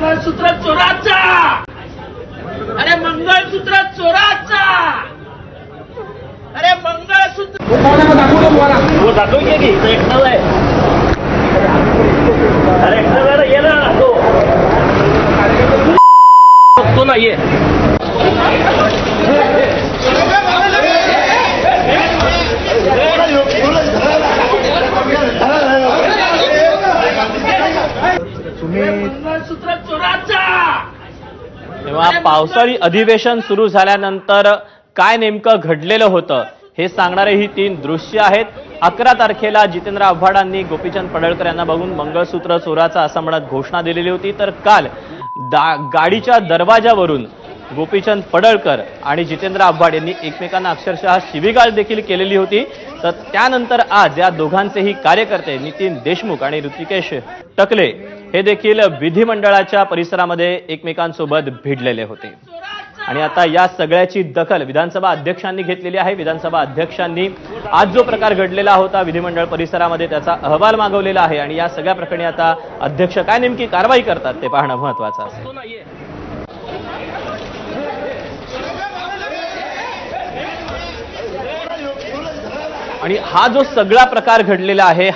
मंगळसूत्र चोराचा! अरे मंगळसूत्र चोराचा! अरे मंगळसूत्र हो दाखव की? की इथं एकटाच आहे. अरे एकटा जरा ये ना तो. तो ना ये तेव्हा पावसाळी अधिवेशन सुरू झाल्यानंतर काय नेमकं घडलेलं होतं हे सांगणारे ही तीन दृश्य आहेत. अकरा तारखेला जितेंद्र आव्हाडांनी गोपीचंद पडळकर यांना बघून मंगळसूत्र चोराचा असं म्हणत घोषणा दिलेली होती. तर काल दा गाडीच्या दरवाजावरून गोपीचंद पडळकर आणि जितेंद्र आव्हाड यांनी एकमेकांना अक्षरशः शिवीगाळ देखील केलेली होती. तर त्यानंतर आज या दोघांचेही कार्यकर्ते नितीन देशमुख आणि ऋतिकेश टकले हे देखील विधिमंडळाच्या परिसरामध्ये एकमेकांसोबत भिडलेले होते. आणि आता या सगळ्याची दखल विधानसभा अध्यक्षांनी घेतलेली आहे. विधानसभा अध्यक्षांनी आज जो प्रकार घडलेला होता विधिमंडळ परिसरामध्ये त्याचा अहवाल मागवलेला आहे. आणि या सगळ्या प्रकरणी आता अध्यक्ष काय नेमकी कारवाई करतात ते पाहणं महत्वाचं असेल. आणि हा जो सगळा प्रकार घडलेला आहे